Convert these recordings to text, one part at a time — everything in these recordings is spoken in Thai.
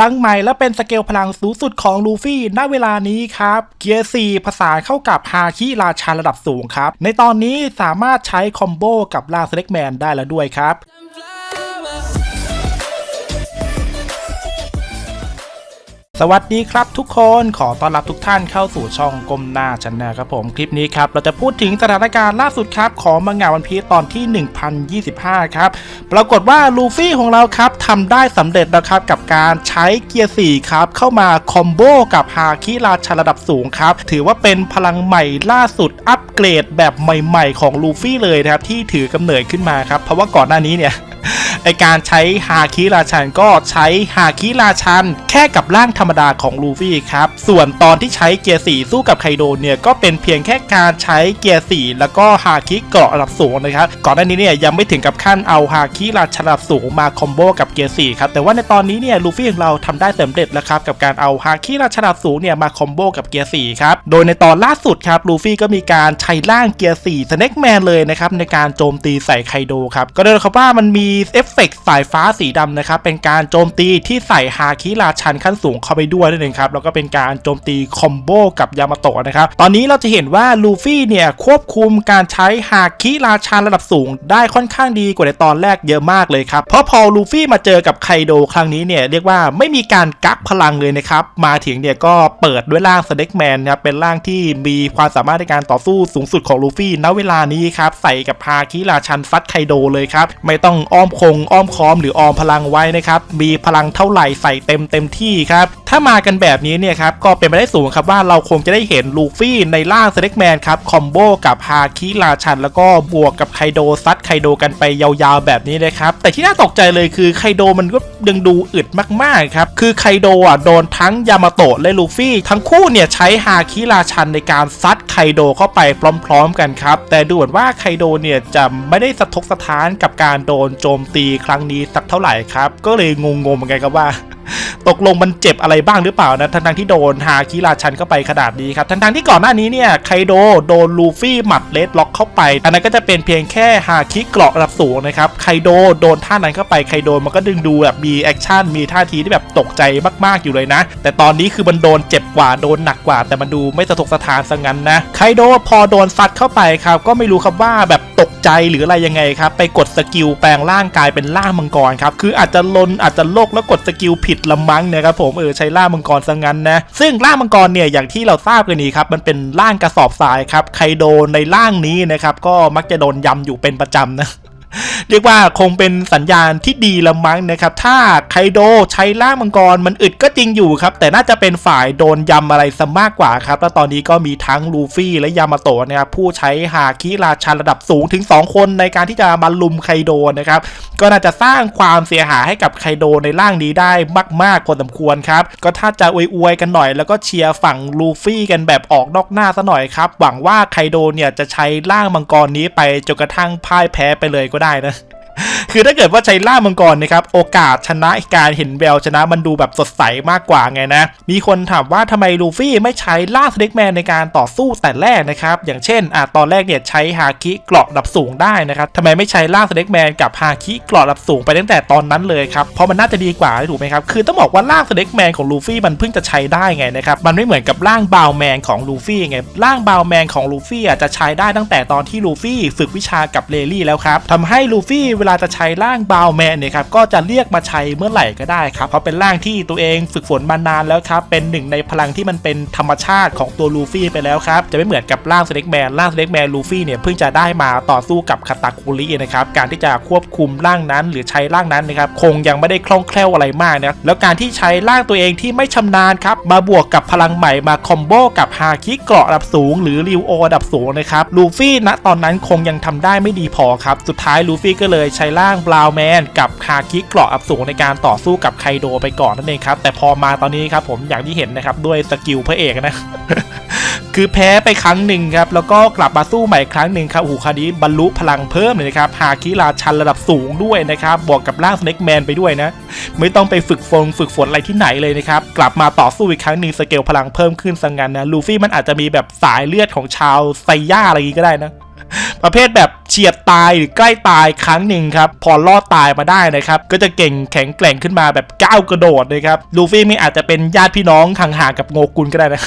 ลังใหม่และเป็นสเกลพลังสูงสุดของลูฟี่ณเวลานี้ครับ เกียร์4ผสานเข้ากับฮาคิราชาระดับสูงครับ ในตอนนี้สามารถใช้คอมโบกับล่างสเล็กแมนได้แล้วด้วยครับ สวัสดีครับทุกคนขอต้อนรับทุกท่านเข้าสู่ช่องกลมหน้าชันแนลครับผมคลิปนี้ครับเราจะพูดถึงสถานการณ์ล่าสุดครับของมังงะวันพีตอนที่ 1025 ครับ ปรากฏว่าลูฟี่ของเราครับทำได้สำเร็จนะครับกับการใช้เกียร์ 4 ครับ เข้ามาคอมโบกับฮาคิราชาระดับสูงครับ ถือว่าเป็นพลังใหม่ล่าสุดอัปเกรดแบบใหม่ ๆ ของลูฟี่เลยนะครับที่ถือกำเนิดขึ้นมาครับเพราะว่าก่อนหน้านี้เนี่ยไอการใช้ฮาคิราชันก็ใช้ฮาคิราชันแค่กับร่างธรรมดาของลูฟี่ครับ ส่วนตอนที่ใช้เกียร์ 4 สู้กับไคโดเนี่ยก็เป็นเพียงแค่การใช้เกียร์ 4 แล้วก็ฮาคิเกราะระดับสูงนะครับ ก่อนหน้านี้เนี่ยยังไม่ถึงกับขั้นเอาฮาคิราชันระดับสูงมาคอมโบกับเกียร์ 4 ครับ แต่ว่าในตอนนี้เนี่ยลูฟี่ของเราทำได้สำเร็จแล้วครับกับการเอาฮาคิราชันระดับสูงเนี่ยมาคอมโบกับเกียร์ 4 ครับ โดยในตอนล่าสุดครับลูฟี่ก็มีการใช้ร่างเกียร์ 4 สเน็กแมนเลยนะครับในการโจมตีใส่ไคโดครับก็ได้ครับว่ามันมีเอฟเฟกต์สายฟ้าสีดำนะครับเป็นการโจมตีที่ใส่ฮาคิราชันขั้นสูงเข้าไปด้วยนั่นเองครับแล้วก็เป็นการโจมตีคอมโบกับยามาโตะนะครับตอนนี้เราจะเห็นว่าลูฟี่เนี่ยควบคุมการใช้ฮาคิราชันระดับสูง ได้ค่อนข้างดีกว่าในตอนแรกเยอะมากเลยครับเพราะพอลูฟี่มาเจอกับไคโดครั้งนี้เนี่ยเรียกว่าไม่มีการกักพลังเลยนะครับมาถึงเนี่ยก็เปิดด้วยร่างสเน็กแมนนะครับเป็นร่างที่มีความสามารถในการต่อสู้สูงสุดของลูฟี่ณเวลานี้ครับใส่กับฮาคิราชันฟัดไคโดเลยครับไม่ต้องอ้อมคงอ้อมค้อมหรือออมพลังไว้นะครับมีพลังเท่าไหร่ใส่เต็มเต็มที่ครับถ้ามากันแบบนี้เนี่ยครับก็เป็นไปได้สูงครับว่าเราคงจะได้เห็นลูฟี่ในร่างสเน็กแมนครับคอมโบกับฮาคิราชัน แล้วก็บวกกับไคโดซัดไคโดกันไปยาวๆแบบนี้เลยครับแต่ที่น่าตกใจเลยคือไคโดมันก็ดึงดูอึดมากๆครับคือไคโดอะโดนทั้งยามาโตะและลูฟี่ ทั้งคู่เนี่ยใช้ฮาคิราชันในการซัดไคโดเข้าไปพร้อมๆกันครับแต่ดูเหมือนว่าไคโดเนี่ยจะไม่ได้สะทกสะท้านกับการโดนโจมตีครั้งนี้สักเท่าไหร่ครับก็เลยงงๆเหมือนกันครับว่า ตกลงมันเจ็บอะไรบ้างหรือเปล่านะทั้งๆที่โดนฮาคิราชันเข้าไปขนาดนี้ครับทั้งๆที่ก่อนหน้านี้เนี่ยไคโดโดนลูฟี่หมัดเลดล็อกเข้าไป อันนั้นก็จะเป็นเพียงแค่ฮาคิเกราะระดับสูงนะครับไคโดโดนท่านั้นเข้าไปไคโดมันก็ดึงดูแบบมีแอคชั่นมีท่าทีที่แบบตกใจมากๆอยู่เลยนะ แต่ตอนนี้คือมันโดนเจ็บกว่าโดนหนักกว่า แต่มันดูไม่สะทกสะทานซะงั้นนะไคโดพอโดนซัดเข้าไปครับก็ไม่รู้ครับว่าแบบตกใจหรืออะไรยังไงครับไปกดสกิลแปลงร่างกายเป็นร่างมังกรครับคืออาจจะลนอาจจะโลกแล้วกดสกิลผิดละมั้งเนี่ยครับผมเออใช้ล่ามังกรซะงั้นนะซึ่งล่ามังกรเนี่ยอย่างที่เราทราบกันนี้ครับมันเป็นร่างกระสอบทรายครับไคโดในร่างนี้นะครับก็มักจะโดนยำอยู่เป็นประจำนะ เรียกว่าคงเป็นสัญญาณที่ดีละมั้งนะครับ ถ้าไคโดใช้ร่างมังกรมันอึดก็จริงอยู่ครับ แต่น่าจะเป็นฝ่ายโดนยำอะไรซะมากกว่าครับ แล้วตอนนี้ก็มีทั้งลูฟี่และยามาโตะนะครับผู้ใช้ฮาคิราชันระดับสูงถึง 2 คนในการที่จะมาลุมไคโดนะครับ ก็น่าจะสร้างความเสียหายให้กับไคโดในร่างนี้ได้มากๆพอสมควรครับ ก็ถ้าจะอวยๆกันหน่อย แล้วก็เชียร์ฝั่งลูฟี่กันแบบออกนอกหน้าซะหน่อยครับ หวังว่าไคโดเนี่ยจะใช้ร่างมังกรนี้ไปจนกระทั่งพ่ายแพ้ไปเลยก็ก็ได้นะ คือถ้าเกิดว่าใช้ล่ามังกรนะครับโอกาสชนะการเห็นแววชนะมันดูแบบสดใสมากกว่าไงนะ มีคนถามว่าทำไมลูฟี่ไม่ใช้ล่าสเน็กแมนในการต่อสู้แต่แรกนะครับอย่างเช่นอะตอนแรกเนี่ยใช้ฮาคิเกราะดับสูงได้นะครับทำไมไม่ใช้ล่าสเน็กแมนกับฮาคิเกราะดับสูงไปตั้งแต่ตอนนั้นเลยครับเพราะมันน่าจะดีกว่าถูกไหมครับคือต้องบอกว่าล่าสเน็กแมนของลูฟี่มันเพิ่งจะใช้ได้ไงนะครับมันไม่เหมือนกับร่างบาวแมนของลูฟี่ไงร่างบาวแมนของลูฟี่อะจะใช้ได้ตั้งแต่ตอนที่ลูฟี่ฝึกวิชากับเลลี่แล้วครับทำให้ลูฟี่เวลาจะใช้ร่างบาวแมนเนี่ยครับก็จะเรียกมาใช้เมื่อไหร่ก็ได้ครับเพราะเป็นร่างที่ตัวเองฝึกฝนมานานแล้วครับเป็นหนึ่งในพลังที่มันเป็นธรรมชาติของตัวลูฟี่ไปแล้วครับจะไม่เหมือนกับร่างสเน็กแมนร่างสเน็กแมนลูฟี่เนี่ยเพิ่งจะได้มาต่อสู้กับคาตาคุรินะครับการที่จะควบคุมร่างนั้น หรือใช้ร่างนั้นนะครับคงยังไม่ได้คล่องแคล่วอะไรมากนะแล้วการที่ใช้ร่างตัวเองที่ไม่ชำนาญครับมาบวกกับพลังใหม่มาคอมโบกับฮาคิเกราะระดับสูง หรือริวโอระดับสูงนะครับลูฟี่ณตอนนั้นคงยังทำได้ไม่ดีพอครับสุดท้ายลูฟี่ก็เลยใช้ร่างบราวแมนกับฮาคิเกราะระดับสูงในการต่อสู้กับไคโดไปก่อนนั่นเองครับ แต่พอมาตอนนี้ครับผมอย่างที่เห็นนะครับด้วยสกิลพระเอกนะคือแพ้ไปครั้งหนึ่งครับ แล้วก็กลับมาสู้ใหม่ครั้งหนึ่งครับโอ้โหคราวนี้บรรลุพลังเพิ่มเลยนะครับฮาคิราชันระดับสูงด้วยนะครับ บวกกับร่างสเน็กแมนไปด้วยนะ ไม่ต้องไปฝึกฝนฝึกฝนอะไรที่ไหนเลยนะครับ กลับมาต่อสู้อีกครั้งหนึ่งสเกลพลังเพิ่มขึ้นสังงันนะ ลูฟี่มันอาจจะมีแบบสายเลือดของชาวไซย่าอะไรอย่างงี้ก็ได้นะ ประเภทแบบเฉียดตายหรือใกล้ตายครั้งหนึ่งครับ พอรอดตายมาได้นะครับ ก็จะเก่งแข็งแกร่งขึ้นมาแบบก้าวกระโดดเลยครับ ลูฟี่ไม่อาจจะเป็นญาติพี่น้องห่างกับโงกุลก็ได้นะ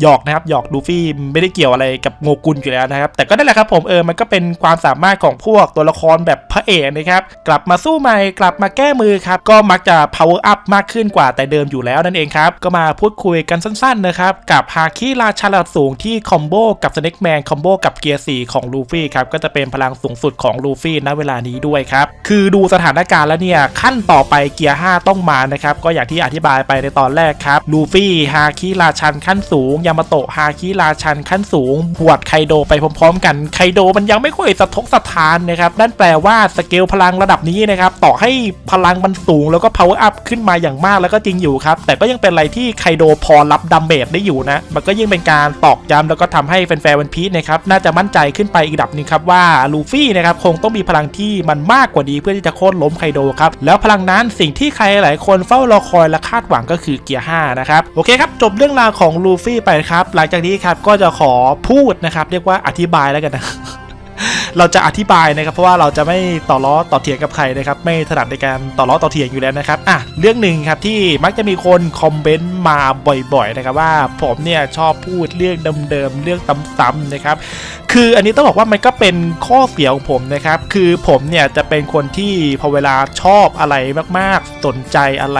หยอกนะครับหยอกลูฟี่ไม่ได้เกี่ยวอะไรกับโงกุลอยู่แล้วนะครับ แต่ก็นั่นแหละครับผมเออมันก็เป็นความสามารถของพวกตัวละครแบบพระเอกนะครับกลับมาสู้ใหม่กลับมาแก้มือครับก็มักจะ power up มากขึ้นกว่าแต่เดิมอยู่แล้วนั่นเองครับก็มาพูดคุยกันสั้นๆนะครับกับฮาคิราชาระดับสูงที่คอมโบกับสเน็กแมนคอมโบกับเกียร์4ของลูฟี่ครับก็จะเป็นพลังสูงสุดของลูฟี่ณเวลานี้ด้วยครับคือดูสถานการณ์แล้วเนี่ยขั้นต่อไปเกียร์5ต้องมานะครับก็อย่างที่อธิบายไปในตอนแรกครับลูฟี่ฮาคิราชันขั้นสูงยามาโตะฮาคิราชันขั้นสูงหวดไคโดไปพร้อมๆ กัน ไคโดมันยังไม่ค่อยสะทกสะทานนะครับ นั่นแปลว่าสเกลพลังระดับนี้นะครับ ต่อให้พลังมันสูงแล้วก็ power up ขึ้นมาอย่างมากแล้วก็จริงอยู่ครับ แต่ก็ยังเป็นอะไรที่ไคโดพอรับดัมเบจได้อยู่นะ มันก็ยิ่งเป็นการตอกย้ำแล้วก็ทำให้แฟนๆวันพีชนะครับ น่าจะมั่นใจขึ้นไปอีกระดับนึงครับว่าลูฟี่นะครับคงต้องมีพลังที่มันมากกว่านี้เพื่อที่จะโค่นล้มไคโดครับ แล้วพลังนั้นสิ่งที่ใครหลายคนเฝ้ารอคอยและคาดหวังก็คือเกียร์5นะครับ โอเคครับ จบเรื่องราวของลูฟี่ไปครับหลังจากนี้ครับก็จะขอพูดนะครับ เรียกว่าอธิบายแล้วกันนะเราจะอธิบายนะครับเพราะว่าเราจะไม่ต่อล้อต่อเถียงกับใครนะครับไม่ถนัดในการต่อล้อต่อเถียงอยู่แล้วนะครับอะเรื่องหนึ่งครับที่มักจะมีคนคอมเมนต์มาบ่อยๆนะครับว่าผมเนี่ยชอบพูดเรื่องเดิมๆเรื่องซ้ำๆนะครับคืออันนี้ต้องบอกว่ามันก็เป็นข้อเสียของผมนะครับคือผมเนี่ยจะเป็นคนที่พอเวลาชอบอะไรมากๆ สนใจอะไร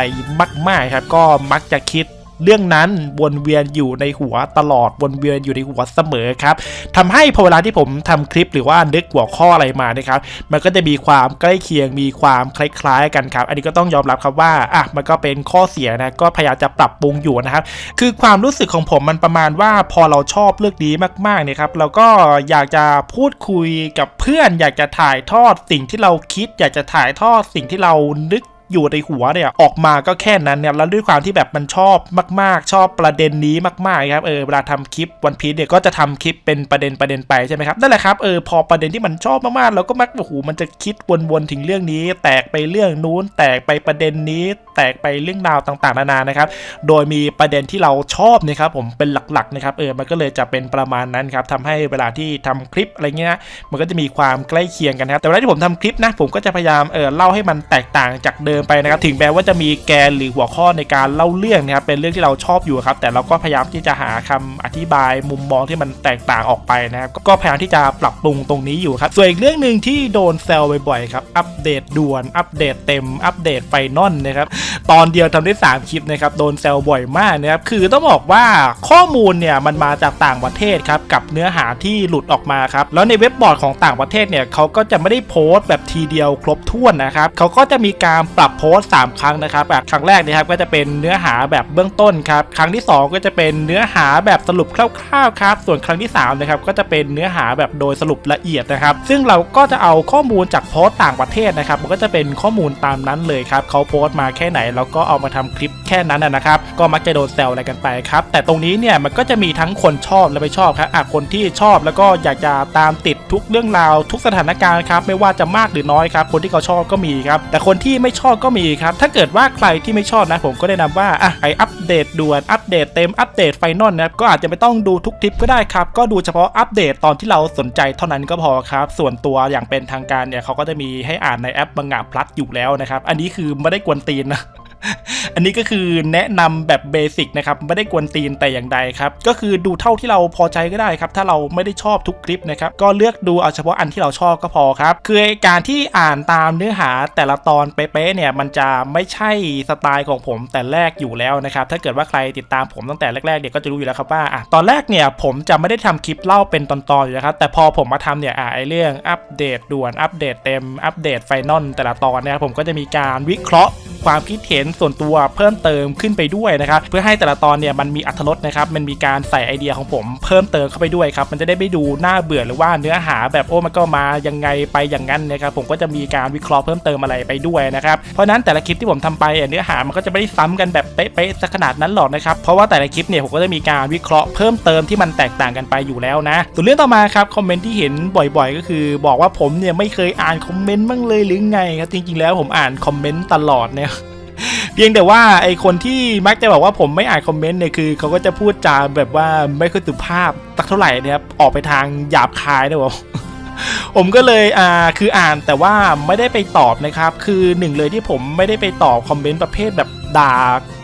มากๆครับก็มักจะคิด เรื่องนั้นวนเวียนอยู่ในหัวตลอดวนเวียนอยู่ในหัวเสมอครับทำให้พอเวลาที่ผมทำคลิปหรือว่านึกหัวข้ออะไรมานะครับ มันก็จะมีความใกล้เคียงมีความคล้ายๆกันครับ อันนี้ก็ต้องยอมรับครับว่าอะมันก็เป็นข้อเสียนะก็พยายามจะปรับปรุงอยู่นะครับคือความรู้สึกของผมมันประมาณว่าพอเราชอบเรื่องนี้มากๆเนี่ยครับเราก็อยากจะพูดคุยกับเพื่อน อยากจะถ่ายทอดสิ่งที่เราคิด อยากจะถ่ายทอดสิ่งที่เรานึก อยู่ในหัวเนี่ยออกมาก็แค่นั้นเนี่ยแล้วด้วยความที่แบบมันชอบมาก ๆ ชอบประเด็นนี้มากๆครับเออเวลาทำคลิปวันพี e เนี่ยก็จะทำคลิปเป็นประเด็นประเด็นไปใช่ไหมครับนั่นแหละครับเออพอประเด็นที่มันชอบมากๆเราก็มักโอ้โหมันจะคิดวนๆถึงเรื่องนี้ แตกไปเรื่องนู้น แตกไปประเด็นนี้แตกไปเรื่องราวต่างๆนานานะครับ โดยมีประเด็นที่เราชอบนะครับผมเป็นหลักๆนะครับเออมันก็เลยจะเป็นประมาณนั้นครับทำให้เวลาที่ทำคลิปอะไรเงี้ยมันก็จะมีความใกล้เคียงกันครับแต่เวลาที่ผมทำคลิปนะผมก็จะพยายามเออเล่าให้มันแตกต่างจากเดิมไปนะครับ ถึงแม้ว่าจะมีแกนหรือหัวข้อในการเล่าเรื่องนะครับเป็นเรื่องที่เราชอบอยู่ครับ แต่เราก็พยายามที่จะหาคำอธิบายมุมมองที่มันแตกต่างออกไปนะครับก็พยายามที่จะปรับปรุงตรงนี้อยู่ครับ ส่วนอีกเรื่องหนึ่งที่โดนแซวบ่อยๆครับอัปเดตด่วนอัปเดตเต็มอัปเดตไฟนอลนะครับตอนเดียวทำได้ 3 คลิปนะครับโดนแซวบ่อยมากนะครับคือต้องบอกว่าข้อมูลเนี่ยมันมาจากต่างประเทศครับกับเนื้อหาที่หลุดออกมาครับแล้วในเว็บบอร์ดของต่างประเทศเนี่ยเขาก็จะไม่ได้โพสต์แบบทีเดียวครบถ้วนนะครับเขาก็จะมีการปรับโพสต์3ครั้งนะครับแบบครั้งแรกนะครับก็จะเป็นเนื้อหาแบบเบื้องต้นครับครั้งที่ 2 ก็จะเป็นเนื้อหาแบบสรุปคร่าวๆครับส่วนครั้งที่3นะครับก็จะเป็นเนื้อหาแบบโดยสรุปละเอียดนะครับ ซึ่งเราก็จะเอาข้อมูลจากโพสต์ต่างประเทศนะครับ มันก็จะเป็นข้อมูลตามนั้นเลยครับเขาโพสต์มาแค่ไหนเราก็เอามาทำคลิปแค่นั้นนะนะครับ ก็มักจะโดนแซวอะไรกันไปครับ แต่ตรงนี้เนี่ยมันก็จะมีทั้งคนชอบและไม่ชอบครับอะคนที่ชอบแล้วก็อยากจะตามติดทุกเรื่องราว ทุกสถานการณ์ครับไม่ว่าจะมากหรือน้อยครับคนที่เขาชอบก็มีครับแต่คนที่ไม่ชอบก็มีครับ ถ้าเกิดว่าใครที่ไม่ชอบนะผมก็แนะนำว่าอะไออัปเดตด่วนอัปเดตเต็มอัปเดตไฟนอลนะครับก็อาจจะไม่ต้องดูทุกทิปก็ได้ครับ ก็ดูเฉพาะอัปเดตตอนที่เราสนใจเท่านั้นก็พอครับ ส่วนตัวอย่างเป็นทางการเนี่ยเขาก็จะมีให้อ่านในแอปบังงะพลัสอยู่แล้วนะครับ อันนี้คือไม่ได้กวนตีนนะ อันนี้ก็คือแนะนำแบบเบสิกนะครับไม่ได้กวนตีนแต่อย่างใดครับ ก็คือดูเท่าที่เราพอใจก็ได้ครับ ถ้าเราไม่ได้ชอบทุกคลิปนะครับ ก็เลือกดูเอาเฉพาะอันที่เราชอบก็พอครับ คือการที่อ่านตามเนื้อหาแต่ละตอนเป๊ะๆเนี่ยมันจะไม่ใช่สไตล์ของผมแต่แรกอยู่แล้วนะครับ ถ้าเกิดว่าใครติดตามผมตั้งแต่แรกๆเนี่ยก็จะรู้อยู่แล้วครับว่าอะตอนแรกเนี่ยผมจะไม่ได้ทำคลิปเล่าเป็นตอนๆอยู่นะครับแต่พอผมมาทำเนี่ยอะไอเรื่องอัปเดตด่วนอัปเดตเต็มอัปเดตไฟนอลแต่ละตอนเนี่ยผมก็จะมีการวิเคราะห์ ความคิดเห็นส่วนตัวเพิ่มเติมขึ้นไปด้วยนะครับเพื่อให้แต่ละตอนเนี่ยมันมีอรรถรสนะครับมันมีการใส่ไอเดียของผมเพิ่มเติมเข้าไปด้วยครับมันจะได้ไม่ดูน่าเบื่อหรือว่าเนื้อหาแบบโอ้มันก็มายังไงไปอย่างนั้นนะครับผมก็จะมีการวิเคราะห์เพิ่มเติมอะไรไปด้วยนะครับเพราะนั้นแต่ละคลิปที่ผมทำไปอะเนื้อหามันก็จะไม่ได้ซ้ำกันแบบเป๊ะๆสักขนาดนั้นหรอกนะครับเพราะว่าแต่ละคลิปเนี่ยผมก็จะมีการวิเคราะห์เพิ่มเติมที่มันแตกต่างกันไปอยู่แล้วนะส่วนเรื่องต่อมาครับคอมเมนต์ที่เห็นบ่อยๆ ก็คือ บอกว่าผมเนี่ยไม่เคยอ่านคอมเมนต์บ้างเลยหรือไงครับจริงๆแล้วผมอ่านคอมเมนต์ตลอดนี่ย เพียงแต่ว่าไอคนที่มักจะบอกว่าผมไม่อ่านคอมเมนต์เนี่ยคือเขาก็จะพูดจาแบบว่าไม่ค่อยสุภาพสักเท่าไหร่นะครับออกไปทางหยาบคายนะผมผมก็เลยอ่าคืออ่านแต่ว่าไม่ได้ไปตอบนะครับ คือหนึ่งเลยที่ผมไม่ได้ไปตอบคอมเมนต์ประเภทแบบด่า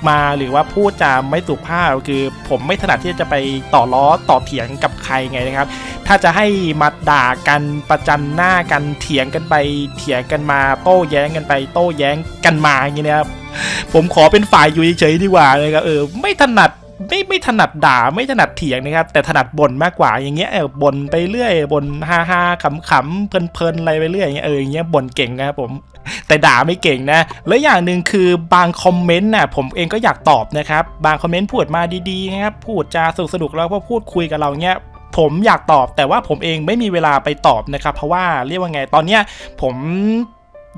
มาหรือว่าพูดจาไม่สุภาพคือผมไม่ถนัดที่จะไปต่อล้อต่อเถียงกับใครไงนะครับ ถ้าจะให้มาด่ากันประจันหน้ากันเถียงกันไปเถียงกันมาโต้แย้งกันไปโต้แย้งกันมาอย่างเงี้นะครับ ผมขอเป็นฝ่ายอยู่เฉยๆดีกว่าเลยครับเออไม่ถนัดไม่ไม่ถนัดด่าไม่ถนัดเถียงนะครับ แต่ถนัดบ่นมากกว่าอย่างเงี้ยเออบ่นไปเรื่อยบ่นฮาฮาขำขำๆเพลินๆอะไรไปเรื่อยอย่างเงี้ยเอออย่างเงี้ยบ่นเก่งนะครับผมแต่ด่าไม่เก่งนะ แล้วอย่างหนึ่งคือบางคอมเมนต์น่ะผมเองก็อยากตอบนะครับ บางคอมเมนต์พูดมาดีๆนะครับพูดจาสนุกสนุกๆแล้วก็พูดคุยกับเราเงี้ยผมอยากตอบแต่ว่าผมเองไม่มีเวลาไปตอบนะครับ เพราะว่าเรียกว่าไงตอนเนี้ยผม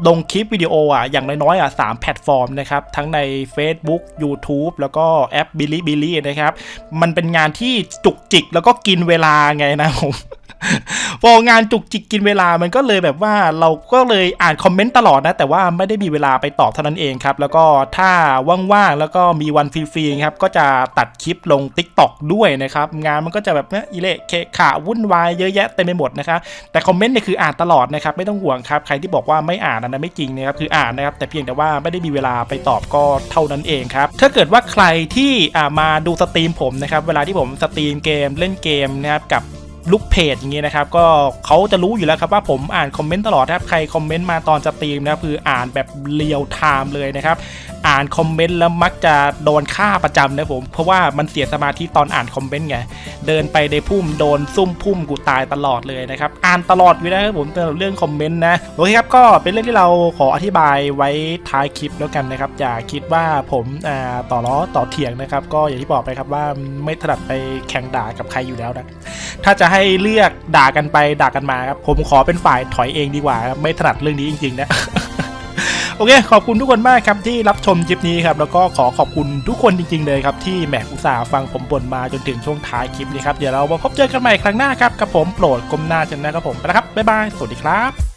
ลงคลิปวิดีโออะอย่างน้อยๆอะสามแพลตฟอร์มนะครับ ทั้งใน Facebook YouTube แล้วก็แอปบิลิบิลินะครับ มันเป็นงานที่จุกจิกแล้วก็กินเวลาไงนะผม พองานจุกจิกกินเวลามันก็เลยแบบว่าเราก็เลยอ่านคอมเมนต์ตลอดนะ แต่ว่าไม่ได้มีเวลาไปตอบเท่านั้นเองครับ แล้วก็ถ้าว่างๆแล้วก็มีวันฟรีๆครับก็จะตัดคลิปลง Tik t o อกด้วยนะครับ งานมันก็จะแบบเนี้ยอิเละเคขาวุ่นวายเยอะแยะเต็มไปหมดนะครับแต่คอมเมนต์เนี่ยคืออ่านตลอดนะครับไม่ต้องห่วงครับใครที่บอกว่าไม่อ่านนั้นไม่จริงนะครับคืออ่านนะครับแต่เพียงแต่ว่าไม่ได้มีเวลาไปตอบก็เท่านั้นเองครับถ้าเกิดว่าใครที่มาดูสตรีมผมนะครับเวลาที่ผมสตรีมเกมเล่นเกมนะครับกับ ลุกเพจอย่างนี้นะครับก็เขาจะรู้อยู่แล้วครับว่าผมอ่านคอมเมนต์ตลอดนะครับใครคอมเมนต์มาตอนจะตีมนะคืออ่านแบบเรียวไทม์เลยนะครับ อ่านคอมเมนต์แล้วมักจะโดนฆ่าประจำนะผม เพราะว่ามันเสียสมาธิตอนอ่านคอมเมนต์ไง เดินไปในพุ่มโดนซุ่มพุ่มกูตายตลอดเลยนะครับ อ่านตลอดอยู่นะครับผมสำหรับเรื่องคอมเมนต์นะ โอเคครับ ก็เป็นเรื่องที่เราขออธิบายไว้ท้ายคลิปแล้วกันนะครับ อย่าคิดว่าผมอ่าต่อล้อต่อเถียงนะครับ ก็อย่างที่บอกไปครับว่าไม่ถนัดไปแข่งด่ากับใครอยู่แล้วนะ ถ้าจะให้เลือกด่ากันไปด่ากันมาครับ ผมขอเป็นฝ่ายถอยเองดีกว่า ไม่ถนัดเรื่องนี้จริงๆนะ โอเค ขอบคุณทุกคนมากครับที่รับชมคลิปนี้ครับ แล้วก็ขอขอบคุณทุกคนจริง ๆ เลยครับ ที่แหมอุตส่าห์ฟังผมบ่นมาจนถึงช่วงท้ายคลิปนี้ครับ เดี๋ยวเรามาพบเจอกันใหม่ครั้งหน้าครับกับผมโปรดกลมหน้าจันนะครับผมไปแล้วครับบ๊ายบายสวัสดีครับ